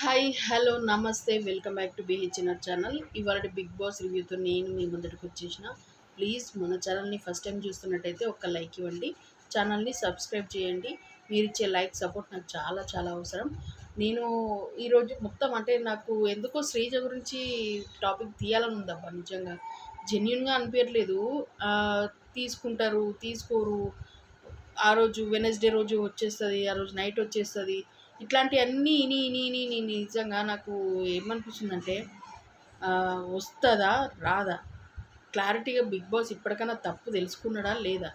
Hi hello నమస్తే welcome back to BHNR channel. ఇవాళ Bigg Boss రివ్యూతో నేను మీ ముందరికి వచ్చేసిన. ప్లీజ్ మన ఛానల్ని ఫస్ట్ టైం చూస్తున్నట్టయితే ఒక లైక్ ఇవ్వండి. ఛానల్ని సబ్స్క్రైబ్ చేయండి. మీరు ఇచ్చే లైక్ సపోర్ట్ నాకు చాలా చాలా అవసరం. నేను ఈరోజు మొత్తం అంటే నాకు ఎందుకో శ్రీజ గురించి టాపిక్ తీయాలని ఉందబ్బా నిజంగా. జెన్యున్గా అనిపించట్లేదు తీసుకుంటారు తీసుకోరు. ఆ రోజు వెనస్డే రోజు వచ్చేస్తుంది ఆ రోజు నైట్ వచ్చేస్తుంది. ఇట్లాంటివన్నీ ఇని ఇని ఇని ఇని నిజంగా నాకు ఏమనిపిస్తుందంటే వస్తుందా రాదా? క్లారిటీగా బిగ్ బాస్ ఇప్పటికైనా తప్పు తెలుసుకున్నాడా లేదా?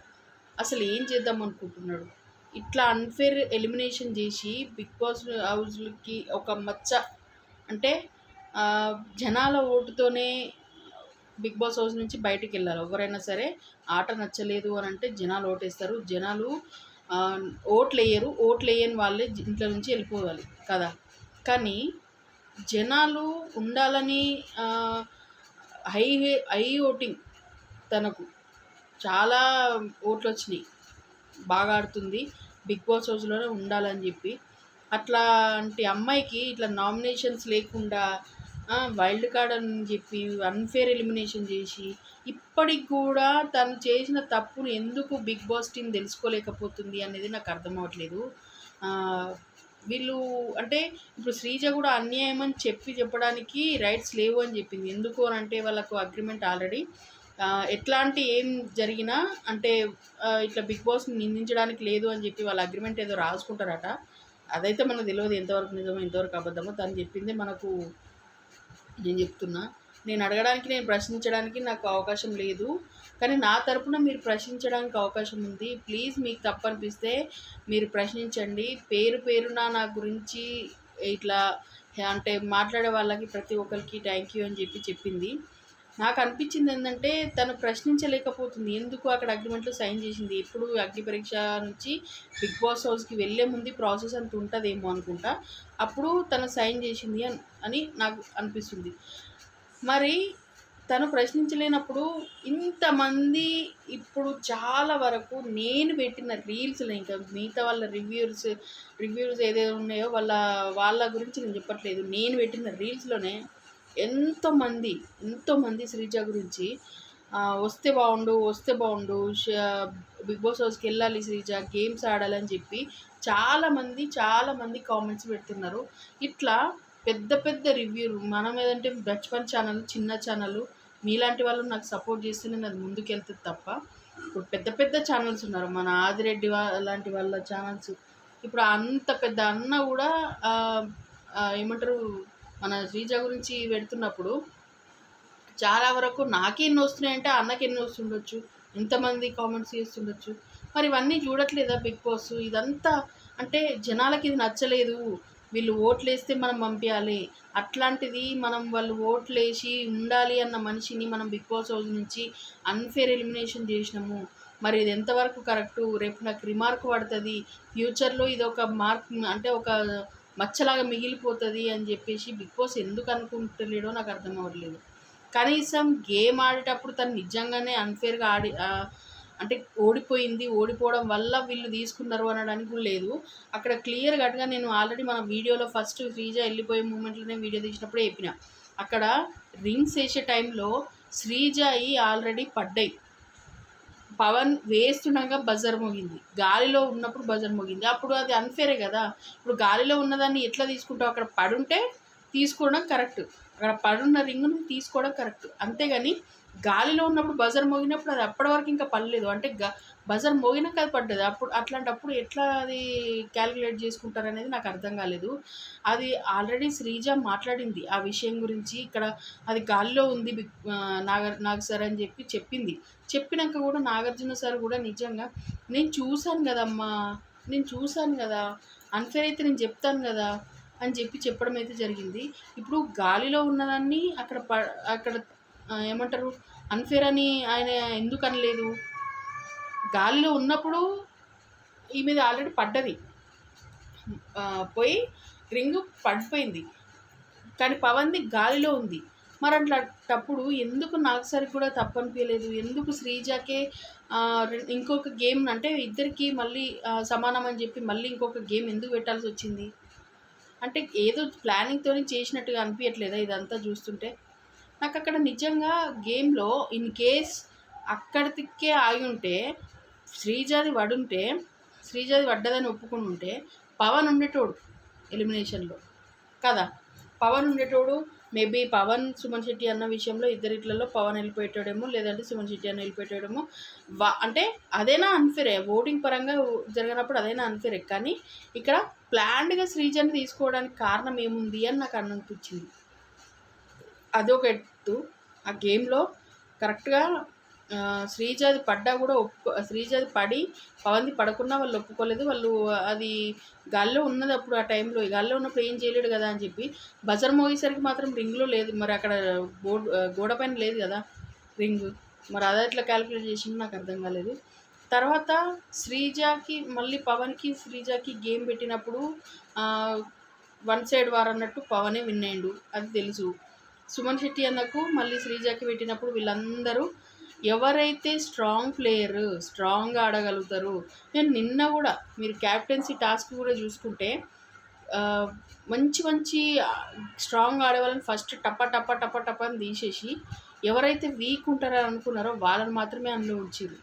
అసలు ఏం చేద్దాం అనుకుంటున్నాడు? ఇట్లా అన్ఫేర్ ఎలిమినేషన్ చేసి బిగ్ బాస్ హౌస్కి ఒక మచ్చ అంటే జనాల ఓటుతోనే బిగ్ బాస్ హౌస్ నుంచి బయటికి వెళ్ళాలి ఎవరైనా సరే ఆట నచ్చలేదు అని అంటే జనాలు ఓటేస్తారు. జనాలు ఓట్లు వేయరు. ఓట్లు వేయని వాళ్ళే ఇంట్లో నుంచి వెళ్ళిపోవాలి కదా. కానీ జనాలు ఉండాలని ఆ, హై హై ఓటింగ్ తనకు చాలా ఓట్లు వచ్చినాయి బాగా ఆడుతుంది. బిగ్ బాస్ హౌస్లోనే ఉండాలని చెప్పి. అట్లాంటి అమ్మాయికి ఇట్లా నామినేషన్స్ లేకుండా వైల్డ్ కార్డ్ అని చెప్పి అన్ఫేర్ ఎలిమినేషన్ చేసి ఇప్పటికి కూడా తను చేసిన తప్పును ఎందుకు బిగ్ బాస్ టీం తెలుసుకోలేకపోతుంది అనేది నాకు అర్థం అవ్వట్లేదు. వీళ్ళు అంటే ఇప్పుడు శ్రీజ కూడా అన్యాయం అని చెప్పి చెప్పడానికి రైట్స్ లేవు అని చెప్పింది. ఎందుకు అని అంటే వాళ్ళకు అగ్రిమెంట్ ఆల్రెడీ ఎట్లాంటి ఏం జరిగినా అంటే ఇట్లా బిగ్ బాస్ని నిందించడానికి లేదు అని చెప్పి వాళ్ళ అగ్రిమెంట్ ఏదో రాసుకుంటారట. అదైతే మనకు తెలియదు ఎంతవరకు నిజమో ఎంతవరకు అబద్ధమో. తను చెప్పింది మనకు నేను చెప్తున్నా. నేను అడగడానికి నేను ప్రశ్నించడానికి నాకు అవకాశం లేదు. కానీ నా తరపున మీరు ప్రశ్నించడానికి అవకాశం ఉంది. ప్లీజ్ మీకు తప్పనిపిస్తే మీరు ప్రశ్నించండి. పేరు పేరున నా గురించి ఇట్లా అంటే మాట్లాడే వాళ్ళకి ప్రతి ఒక్కరికి థ్యాంక్ యూ అని చెప్పి చెప్పింది. నాకు అనిపించింది ఏంటంటే తను ప్రశ్నించలేకపోతుంది. ఎందుకు అక్కడ అగ్రిమెంట్లో సైన్ చేసింది? ఇప్పుడు అగ్ని పరీక్ష నుంచి బిగ్ బాస్ హౌస్కి వెళ్ళే ముందు ప్రాసెస్ అంత ఉంటుందేమో అనుకుంటా. అప్పుడు తను సైన్ చేసింది అని అని నాకు అనిపిస్తుంది. మరి తను ప్రశ్నించలేనప్పుడు ఇంతమంది ఇప్పుడు చాలా వరకు నేను పెట్టిన రీల్స్లో ఇంకా మిగతా వాళ్ళ రివ్యూస్ రివ్యూస్ ఏదైతే ఉన్నాయో వాళ్ళ వాళ్ళ గురించి నేను చెప్పట్లేదు. నేను పెట్టిన రీల్స్లోనే ఎంతోమంది ఎంతోమంది శ్రీజ గురించి వస్తే బాగుండు వస్తే బాగుండు బిగ్ బాస్ హౌస్కి వెళ్ళాలి శ్రీజ గేమ్స్ ఆడాలని చెప్పి చాలామంది చాలామంది కామెంట్స్ పెడుతున్నారు. ఇట్లా పెద్ద పెద్ద రివ్యూలు మనం ఏదంటే బచ్పన్ ఛానల్ చిన్న ఛానల్ మీలాంటి వాళ్ళు నాకు సపోర్ట్ చేస్తేనే నాది ముందుకెళ్తుంది తప్ప ఇప్పుడు పెద్ద పెద్ద ఛానల్స్ ఉన్నారు. మన ఆదిరెడ్డి లాంటి వాళ్ళ ఛానల్స్. ఇప్పుడు అంత పెద్ద అన్న కూడా ఏమంటారు మన శ్రీజ గురించి పెడుతున్నప్పుడు చాలా వరకు నాకే ఎన్ని వస్తున్నాయంటే అన్నకి ఎన్ని వస్తుండొచ్చు? ఎంతమంది కామెంట్స్ చేస్తుండొచ్చు. మరి ఇవన్నీ చూడట్లేదా బిగ్ బాస్? ఇదంతా అంటే జనాలకి ఇది నచ్చలేదు. వీళ్ళు ఓట్లు వేస్తే మనం పంపించాలి. అట్లాంటిది మనం వాళ్ళు ఓట్లు వేసి ఉండాలి అన్న మనిషిని మనం బిగ్ బాస్ హౌస్ నుంచి అన్ఫేర్ ఎలిమినేషన్ చేసినాము. మరి ఇది ఎంతవరకు కరెక్టు? రేపు నాకు రిమార్క్ పడుతుంది. ఫ్యూచర్లో ఇది ఒక మార్క్ అంటే ఒక మచ్చలాగా మిగిలిపోతుంది అని చెప్పేసి బిగ్ బాస్ ఎందుకు అనుకుంటలేడో నాకు అర్థం అవ్వట్లేదు. కనీసం గేమ్ ఆడేటప్పుడు తను నిజంగానే అన్ఫేర్గా ఆడి అంటే ఓడిపోయింది ఓడిపోవడం వల్ల వీళ్ళు తీసుకున్నారు అనడానికి కూడా లేదు. అక్కడ క్లియర్ కట్గా నేను ఆల్రెడీ మన వీడియోలో ఫస్ట్ శ్రీజ వెళ్ళిపోయే మూమెంట్లోనే వీడియో తీసినప్పుడే చెప్పిన. అక్కడ రింగ్స్ వేసే టైంలో శ్రీజాయి ఆల్రెడీ పడ్డాయి. పవన్ వేస్తుండగా బజర్ మోగింది. గాలిలో ఉన్నప్పుడు బజర్ మోగింది. అప్పుడు అది అన్ఫేరే కదా. ఇప్పుడు గాలిలో ఉన్నదాన్ని ఎట్లా తీసుకుంటావు? అక్కడ పడుంటే తీసుకోవడం కరెక్ట్ అక్కడ పడున్న రింగును తీసుకోవడం కరెక్ట్ అంతేగాని గాలిలో ఉన్నప్పుడు బజర్ మోగినప్పుడు అది అప్పటి వరకు ఇంకా పడలేదు. అంటే గ బజర్ మోగినాక అది పడ్డది. అప్పుడు అట్లాంటప్పుడు ఎట్లా అది క్యాలిక్యులేట్ చేసుకుంటారు అనేది నాకు అర్థం కాలేదు. అది ఆల్రెడీ శ్రీజ మాట్లాడింది ఆ విషయం గురించి. ఇక్కడ అది గాలిలో ఉంది బిగ్ నాగర్ నాగ సార్ అని చెప్పి చెప్పింది. చెప్పినాక కూడా నాగార్జున సార్ కూడా నిజంగా నేను చూశాను కదమ్మా నేను చూశాను కదా అన్ఫేర్ అయితే నేను చెప్తాను కదా అని చెప్పి చెప్పడం అయితే జరిగింది. ఇప్పుడు గాలిలో ఉన్నదాన్ని అక్కడ ప అక్కడ ఏమంటారు? అన్ఫేర్ అని ఆయన ఎందుకు అనలేదు గాలిలో ఉన్నప్పుడు ఈ మీద ఆల్రెడీ పడ్డది. పోయి రింగు పడిపోయింది. కానీ పవన్ది గాలిలో ఉంది. మరి అట్లాంటప్పుడు ఎందుకు నాకు సరి కూడా తప్పనిపించలేదు? ఎందుకు శ్రీజాకే ఇంకొక గేమ్ అంటే ఇద్దరికి మళ్ళీ సమానం అని చెప్పి మళ్ళీ ఇంకొక గేమ్ ఎందుకు పెట్టాల్సి వచ్చింది? అంటే ఏదో ప్లానింగ్తో చేసినట్టుగా అనిపించట్లేదా ఇదంతా చూస్తుంటే? నాకు అక్కడ నిజంగా గేమ్లో ఇన్ కేస్ అక్కడికే ఆగి ఉంటే శ్రీజాది పడుంటే శ్రీజాది పడ్డదని ఒప్పుకుని ఉంటే పవన్ ఉండేటోడు ఎలిమినేషన్లో. కదా? పవన్ ఉండేటోడు మేబీ పవన్ సుమన్ శెట్టి అన్న విషయంలో ఇద్దరిట్లలో పవన్ వెళ్ళిపోయేటోడేమో లేదంటే సుమన్ శెట్టి అన్న వెళ్ళిపోయేటోడేమో వా అంటే అదేనా అన్ఫేరే. ఓటింగ్ పరంగా జరిగినప్పుడు అదైనా అన్ఫేరే. కానీ ఇక్కడ ప్లాన్డ్గా శ్రీజని తీసుకోవడానికి కారణం ఏముంది అని నాకు అనిపించింది. అదొక ఎత్తు ఆ గేమ్లో కరెక్ట్గా శ్రీజాది పడ్డా కూడా ఒప్పు శ్రీజాది పడి పవన్ది పడకున్నా వాళ్ళు ఒప్పుకోలేదు. వాళ్ళు అది గాల్లో ఉన్నది అప్పుడు ఆ టైంలో గాల్లో ఉన్నప్పుడు ఏం చేయలేడు కదా అని చెప్పి బజర్ మోగేసరికి మాత్రం రింగ్లో లేదు. మరి అక్కడ బోర్డు గోడ పైన లేదు కదా రింగ్. మరి అది ఎట్లా క్యాలిక్యులేట్ చేసిందో నాకు అర్థం కాలేదు. తర్వాత శ్రీజాకి మళ్ళీ పవన్కి శ్రీజాకి గేమ్ పెట్టినప్పుడు వన్ సైడ్ వారు అన్నట్టు పవనే విన్ అయ్యిండు అది తెలుసు. సుమన్ శెట్టి అన్నకు మళ్ళీ శ్రీజాకి పెట్టినప్పుడు వీళ్ళందరూ ఎవరైతే స్ట్రాంగ్ ప్లేయర్ స్ట్రాంగ్గా ఆడగలుగుతారు నేను నిన్న కూడా మీరు క్యాప్టెన్సీ టాస్క్ కూడా చూసుకుంటే మంచి మంచి స్ట్రాంగ్ ఆడేవాళ్ళని ఫస్ట్ టప్ప టప్ప టప్ప టప్ప అని తీసేసి ఎవరైతే వీక్ ఉంటారో అనుకున్నారో వాళ్ళని మాత్రమే అందులో ఉంచారు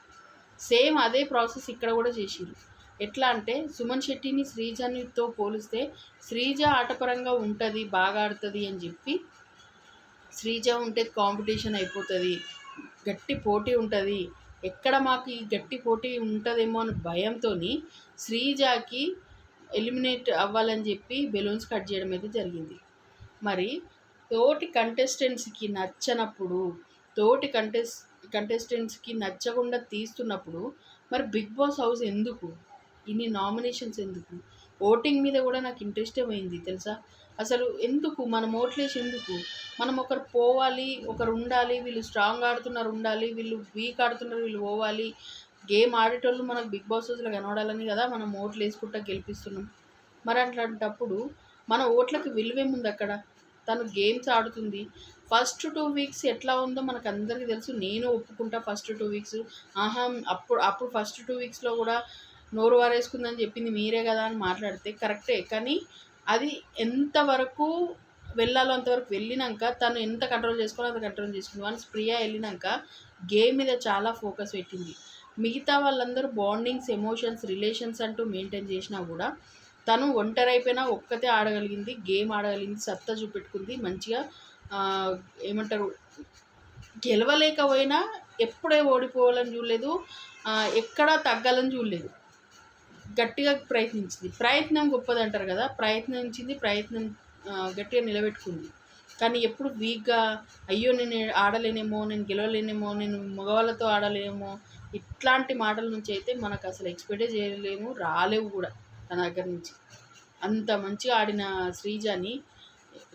సేమ్ అదే ప్రాసెస్ ఇక్కడ కూడా చేసిరు ఎట్లా అంటే సుమన్ శెట్టిని శ్రీజనితో పోలిస్తే శ్రీజ ఆటపరంగా ఉంటుంది బాగా ఆడుతుంది అని చెప్పి శ్రీజ ఉంటే కాంపిటీషన్ అయిపోతుంది. గట్టి పోటీ ఉంటుంది. ఎక్కడ మాకు ఈ గట్టి పోటీ ఉంటుందేమో అని భయంతో శ్రీజాకి ఎలిమినేట్ అవ్వాలని చెప్పి బెలూన్స్ కట్ చేయడం అయితే జరిగింది. మరి తోటి కంటెస్టెంట్స్కి నచ్చనప్పుడు తోటి కంటెస్ కంటెస్టెంట్స్కి నచ్చకుండా తీస్తున్నప్పుడు మరి బిగ్ బాస్ హౌస్ ఎందుకు? ఇన్ని నామినేషన్స్ ఎందుకు? ఓటింగ్ మీద కూడా నాకు ఇంట్రెస్టే పోయింది తెలుసా? అసలు ఎందుకు? మనం ఓట్లేసి ఎందుకు? మనం ఒకరు పోవాలి ఒకరు ఉండాలి వీళ్ళు స్ట్రాంగ్ ఆడుతున్నారు ఉండాలి వీళ్ళు వీక్ ఆడుతున్నారు వీళ్ళు పోవాలి. గేమ్ ఆడేటోళ్ళు మనకు బిగ్ బాస్ రోజులు కనబడాలని కదా మనం ఓట్లు వేసుకుంటా గెలిపిస్తున్నాం. మరి అట్లాంటప్పుడు మన ఓట్లకు విలువేముంది అక్కడ తను గేమ్స్ ఆడుతుంది. ఫస్ట్ టూ వీక్స్ ఎట్లా ఉందో మనకు అందరికీ తెలుసు. నేను ఒప్పుకుంటా ఫస్ట్ టూ వీక్స్ ఆహా అప్పుడు అప్పుడు ఫస్ట్ టూ వీక్స్లో కూడా నోరు వారేసుకుందని చెప్పింది మీరే కదా అని మాట్లాడితే కరెక్టే. కానీ అది ఎంతవరకు వెళ్ళాలో అంతవరకు వెళ్ళినాక తను ఎంత కంట్రోల్ చేసుకోవాలో అంత కంట్రోల్ చేసుకుంది. వన్స్ ప్రియా వెళ్ళినాక గేమ్ మీద చాలా ఫోకస్ పెట్టింది. మిగతా వాళ్ళందరూ బాండింగ్స్ ఎమోషన్స్ రిలేషన్స్ అంటూ మెయింటైన్ చేసినా కూడా తను ఒంటరి అయిపోయినా ఒక్కతే ఆడగలిగింది గేమ్ ఆడగలిగింది సత్తా చూపెట్టుకుంది మంచిగా ఏమంటారు గెలవలేకపోయినా ఎప్పుడే ఓడిపోవాలని చూడలేదు ఎక్కడా తగ్గాలని చూడలేదు. గట్టిగా ప్రయత్నించింది. ప్రయత్నం గొప్పది అంటారు కదా ప్రయత్నించింది ప్రయత్నం గట్టిగా నిలబెట్టుకుంది. కానీ ఎప్పుడు వీక్గా అయ్యో నేను ఆడలేనేమో నేను గెలవలేనేమో నేను మగవాళ్ళతో ఆడలేమో ఇట్లాంటి మాటల నుంచి అయితే మనకు అసలు ఎక్స్పెక్టే చేయలేము రాలేవు కూడా తన దగ్గర నుంచి. అంత మంచిగా ఆడిన శ్రీజాని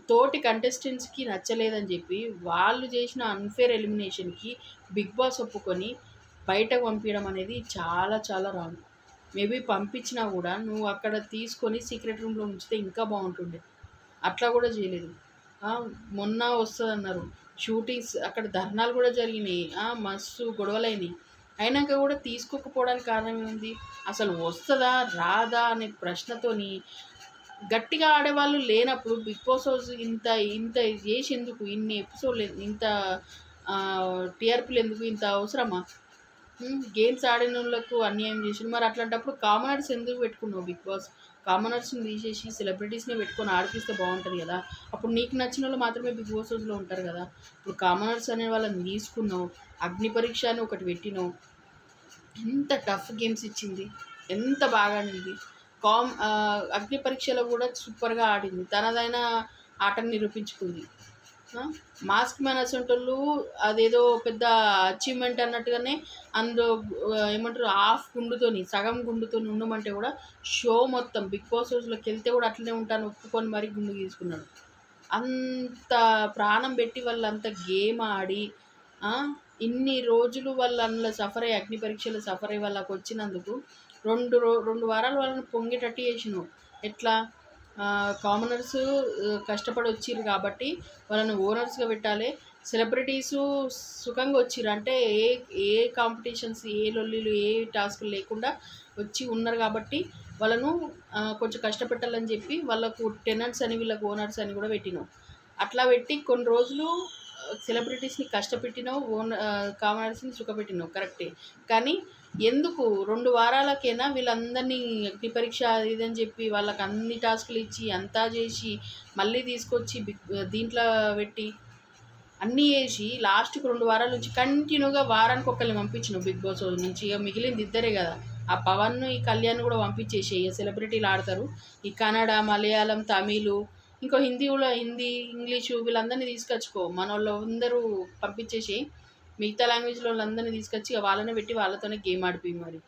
తోటి కంటెస్టెంట్స్కి నచ్చలేదని చెప్పి వాళ్ళు చేసిన అన్ఫేర్ ఎలిమినేషన్కి బిగ్ బాస్ ఒప్పుకొని బయటకు పంపించడం అనేది చాలా చాలా రాంగ్ మేబీ పంపించినా కూడా నువ్వు అక్కడ తీసుకొని సీక్రెట్ రూమ్లో ఉంచితే ఇంకా బాగుంటుండే. అట్లా కూడా చేయలేదు. మొన్న వస్తుందన్నారు. షూటింగ్స్ అక్కడ ధర్నాలు కూడా జరిగినాయి. మస్తు గొడవలైనవి అయినాక కూడా తీసుకోకపోవడానికి కారణం ఏముంది అసలు వస్తుందా రాదా అనే ప్రశ్నతోని గట్టిగా ఆడేవాళ్ళు లేనప్పుడు బిగ్ బాస్ హౌస్ ఇంత ఇంత చేసి ఎందుకు ఇన్ని ఎపిసోడ్లు ఇంత టీఆర్పీలు ఎందుకు ఇంత అవసరమా? గేమ్స్ ఆడిన వాళ్ళకు అన్యాయం చేసిండు. మరి అట్లాంటప్పుడు కామనర్స్ ఎందుకు పెట్టుకున్నావు బిగ్ బాస్? కామనర్స్ని తీసేసి సెలబ్రిటీస్ని పెట్టుకొని ఆడిపిస్తే బాగుంటుంది కదా. అప్పుడు నీకు నచ్చిన వాళ్ళు మాత్రమే బిగ్ బాస్ రోజులో ఉంటారు కదా. ఇప్పుడు కామనర్స్ అనే వాళ్ళని తీసుకున్నావు అగ్ని పరీక్ష అని ఒకటి పెట్టినావు. ఎంత టఫ్ గేమ్స్ ఇచ్చింది. ఎంత బాగా ఆడింది. కామ్ అగ్ని పరీక్షలో కూడా సూపర్గా ఆడింది. తనదైన ఆటను నిరూపించుకుంది. మాస్క్ మ్యాన్ అసంటోళ్ళు అదేదో పెద్ద అచీవ్మెంట్ అన్నట్టుగానే అందులో ఏమంటారు హాఫ్ గుండుతోని సగం గుండుతోని ఉండమంటే కూడా షో మొత్తం బిగ్ బాస్ హౌస్లోకి వెళ్తే కూడా అట్లనే ఉంటాను ఒప్పుకొని మరీ గుండు తీసుకున్నాడు అంత ప్రాణం పెట్టి వాళ్ళు అంత గేమ్ ఆడి ఇన్ని రోజులు వాళ్ళు అందులో సఫర్ అయ్యి అగ్ని పరీక్షలు సఫర్ అయ్యి వాళ్ళకి వచ్చినందుకు రెండు రో రెండు వారాలు వాళ్ళని పొంగేటట్టు చేసినావు. ఎట్లా? కామనర్స్ కష్టపడి వచ్చిర్రు కాబట్టి వాళ్ళని ఓనర్స్గా పెట్టాలి. సెలబ్రిటీసు సుఖంగా వచ్చిర్రు. అంటే ఏ ఏ కాంపిటీషన్స్ ఏ లొల్లిలు ఏ టాస్క్లు లేకుండా వచ్చి ఉన్నారు కాబట్టి వాళ్ళను కొంచెం కష్టపెట్టాలని చెప్పి వాళ్ళకు టెనెంట్స్ అని వీళ్ళకు ఓనర్స్ అని కూడా పెట్టినావు అట్లా పెట్టి కొన్ని రోజులు సెలబ్రిటీస్ని కష్టపెట్టినావు ఓన్ కామనర్స్ని సుఖపెట్టినావు కరెక్టే కానీ ఎందుకు? రెండు వారాలకైనా వీళ్ళందరినీ అగ్ని పరీక్ష ఇదని ఇది అని చెప్పి వాళ్ళకి అన్ని టాస్కులు ఇచ్చి అంతా చేసి మళ్ళీ తీసుకొచ్చి బిగ్ దీంట్లో పెట్టి అన్నీ వేసి లాస్ట్కి రెండు వారాల నుంచి కంటిన్యూగా వారానికి ఒకరిని పంపించిన బిగ్ బాస్ నుంచి. ఇక మిగిలింది ఇద్దరే కదా. ఆ పవన్ ఈ కళ్యాణ్ కూడా పంపించేసి ఇక సెలబ్రిటీలు ఆడతారు. ఈ కన్నడ మలయాళం తమిళ్ ఇంకో హిందీ కూడా హిందీ ఇంగ్లీషు వీళ్ళందరినీ తీసుకొచ్చుకో. మన వాళ్ళు అందరూ పంపించేసి మిగతా లాంగ్వేజ్లో వాళ్ళందరినీ తీసుకొచ్చి ఇక వాళ్ళనే పెట్టి వాళ్ళతోనే గేమ్ ఆడిపి మరి.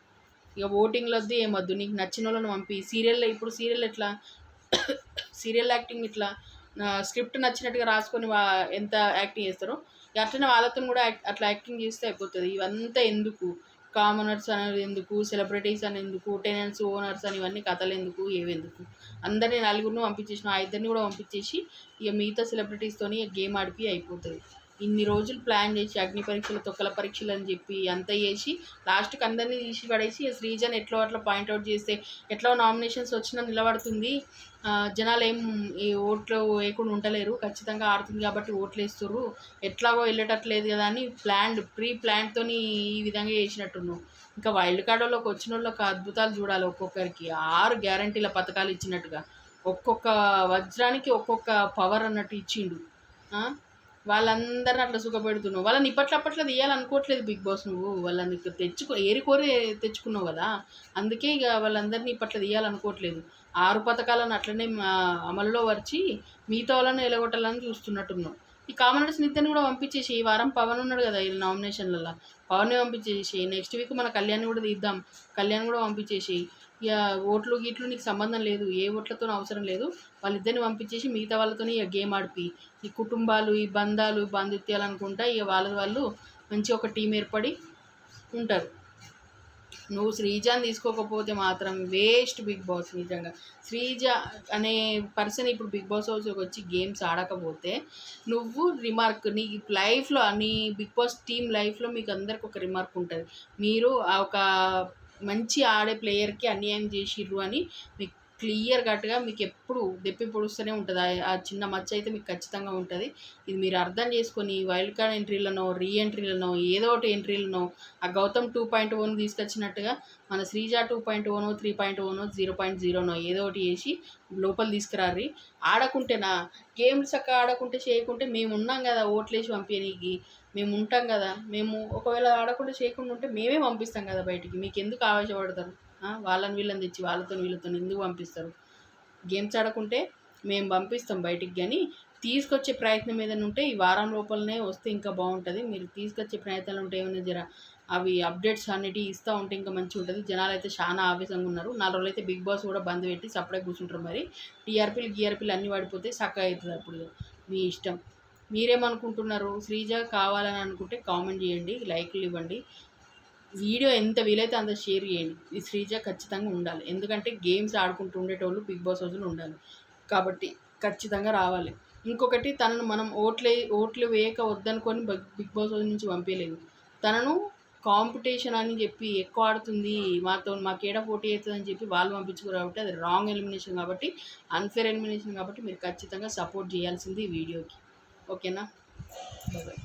ఇక ఓటింగ్లో వద్దు ఏమొద్దు నీకు నచ్చిన వాళ్ళని పంపి. సీరియల్లో ఇప్పుడు సీరియల్ ఎట్లా? సీరియల్ యాక్టింగ్ ఇట్లా స్క్రిప్ట్ నచ్చినట్టుగా రాసుకొని వా ఎంత యాక్టింగ్ చేస్తారో ఇక అట్లనే వాళ్ళతో కూడా యాక్- అట్లా యాక్టింగ్ చేస్తే అయిపోతుంది. ఇవంతా ఎందుకు? కామనర్స్ అనేది ఎందుకు? సెలబ్రిటీస్ అని ఎందుకు? టెనెంట్స్ ఓనర్స్ అని ఇవన్నీ కథలు ఎందుకు? ఏవెందుకు అందరినీ నలుగురిని పంపించేసిన ఆ ఇద్దరిని కూడా పంపించేసి ఇక మిగతా సెలబ్రిటీస్తోని గేమ్ ఆడిపి అయిపోతుంది. ఇన్ని రోజులు ప్లాన్ చేసి అగ్ని పరీక్షలు తొక్కల పరీక్షలు అని చెప్పి అంతా చేసి లాస్ట్కి అందరినీ తీసి పడేసి శ్రీజన్ ఎట్లా అట్లా పాయింట్అవుట్ చేస్తే ఎట్లా నామినేషన్స్ వచ్చినా నిలబడుతుంది. జనాలు ఏం ఈ ఓట్లు వేయకుండా ఉండలేరు. ఖచ్చితంగా ఆడుతుంది కాబట్టి ఓట్లు వేస్తుర్రు. ఎట్లాగో వెళ్ళేటట్లేదు కదా అని ప్లాన్ ప్రీ ప్లాన్తో ఈ విధంగా చేసినట్టున్నావు ఇంకా వైల్డ్ కార్డులోకి వచ్చిన వాళ్ళకి అద్భుతాలు చూడాలి ఒక్కొక్కరికి. ఆరు గ్యారంటీల పథకాలు ఇచ్చినట్టుగా. ఒక్కొక్క వజ్రానికి ఒక్కొక్క పవర్ అన్నట్టు ఇచ్చిండు. వాళ్ళందరిని అట్లా సుఖపెడుతున్నావు. వాళ్ళని ఇప్పట్లప్పట్లో తీయాలనుకోవట్లేదు బిగ్ బాస్ నువ్వు. వాళ్ళని తెచ్చుకో ఏరి కోరి తెచ్చుకున్నావు కదా. అందుకే ఇక వాళ్ళందరినీ ఇప్పట్లో తీయాలనుకోవట్లేదు. ఆరు పథకాలను అట్లనే మా అమల్లో వచ్చి మిగతా వాళ్ళని ఎలగొట్టాలని చూస్తున్నట్టున్నావు. ఈ కామనర్స్ నిత్యాన్ని కూడా పంపించేసి ఈ వారం పవన్ ఉన్నాడు కదా ఈ నామినేషన్లలో పవన్ పంపించేసి నెక్స్ట్ వీక్ మన కళ్యాణ్ కూడా తీద్దాం. కళ్యాణ్ కూడా పంపించేసి ఇక ఓట్లు గీట్లు నీకు సంబంధం లేదు ఏ ఓట్లతో అవసరం లేదు. వాళ్ళిద్దరిని పంపించేసి మిగతా వాళ్ళతో ఇక గేమ్ ఆడిపి. ఈ కుటుంబాలు ఈ బంధాలు బంధుత్యాలు అనుకుంటా ఇక వాళ్ళ వాళ్ళు మంచి ఒక టీం ఏర్పడి ఉంటారు. నువ్వు శ్రీజాని తీసుకోకపోతే మాత్రం వేస్ట్ బిగ్ బాస్ నిజంగా. శ్రీజ అనే పర్సన్ ఇప్పుడు బిగ్ బాస్ హౌస్లోకి వచ్చి గేమ్స్ ఆడకపోతే నువ్వు రిమార్క్ నీ లైఫ్లో నీ బిగ్ బాస్ టీం లైఫ్లో మీకు అందరికి ఒక రిమార్క్ ఉంటుంది. మీరు ఆ ఒక మంచి ఆడే ప్లేయర్కి అన్యాయం చేసిర్రు అని మీకు క్లియర్ కట్గా మీకు ఎప్పుడు దెప్పి పొడుస్తూనే ఉంటుంది. ఆ- చిన్న మచ్చ అయితే మీకు ఖచ్చితంగా ఉంటుంది. ఇది మీరు అర్థం చేసుకొని వైల్డ్ కార్డ్ ఎంట్రీలనో రీ ఎంట్రీలనో ఏదో ఒకటి ఎంట్రీలనో ఆ గౌతమ్ టూ పాయింట్ వన్ తీసుకొచ్చినట్టుగా మన Sreeja two point one three point one zero point జీరోనో ఏదో ఒకటి చేసి లోపల తీసుకురారి ఆడకుంటేనా గేమ్స్ అక్క ఆడకుంటే చేయకుంటే మేము ఉన్నాం కదా ఓట్లేసి పంపించడానికి మేము ఉంటాం కదా. మేము ఒకవేళ ఆడకుండా చేయకుండా ఉంటే మేమే పంపిస్తాం కదా బయటికి. మీకు ఎందుకు ఆవేశపడతారు? వాళ్ళని వీళ్ళని తెచ్చి వాళ్ళతో వీళ్ళతో ఎందుకు పంపిస్తారు? గేమ్స్ ఆడకుంటే మేము పంపిస్తాం బయటికి కానీ తీసుకొచ్చే ప్రయత్నం ఏదైనా ఉంటే ఈ వారం లోపలనే వస్తే ఇంకా బాగుంటుంది. మీరు తీసుకొచ్చే ప్రయత్నాలు ఉంటే ఏమైనా జర అవి అప్డేట్స్ అన్నిటి ఇస్తూ ఉంటే ఇంకా మంచిగా ఉంటుంది జనాలు అయితే చాలా ఆవేశంగా ఉన్నారు. నాలుగు రోజులు అయితే బిగ్ బాస్ కూడా బంద్ పెట్టి సపరేట్ కూర్చుంటారు మరి. టీఆర్పీలు గీఆర్పీలు అన్నీ పడిపోతే చక్కగా అవుతుంది అప్పుడు. మీ ఇష్టం. మీరేమనుకుంటున్నారు? శ్రీజ కావాలని అనుకుంటే కామెంట్ చేయండి. లైక్లు ఇవ్వండి. వీడియో ఎంత వీలైతే అంత షేర్ చేయండి. ఈ శ్రీజ ఖచ్చితంగా ఉండాలి. ఎందుకంటే గేమ్స్ ఆడుకుంటూ ఉండేటోళ్ళు బిగ్ బాస్ రోజులు ఉండాలి. కాబట్టి ఖచ్చితంగా రావాలి. ఇంకొకటి తనను మనం ఓట్లే ఓట్లు వేయక వద్దనుకొని బిగ్ బాస్ రోజు నుంచి పంపించలేదు తనను కాంపిటీషన్ అని చెప్పి ఎక్కువ ఆడుతుంది మాతో మాకేడ పోటీ అవుతుంది అని చెప్పి వాళ్ళు పంపించుకోరు కాబట్టి అది రాంగ్ ఎలిమినేషన్ కాబట్టి అన్ఫేర్ ఎలిమినేషన్ కాబట్టి మీరు ఖచ్చితంగా సపోర్ట్ చేయాల్సింది ఈ వీడియోకి. ఓకేనా? బాయ్.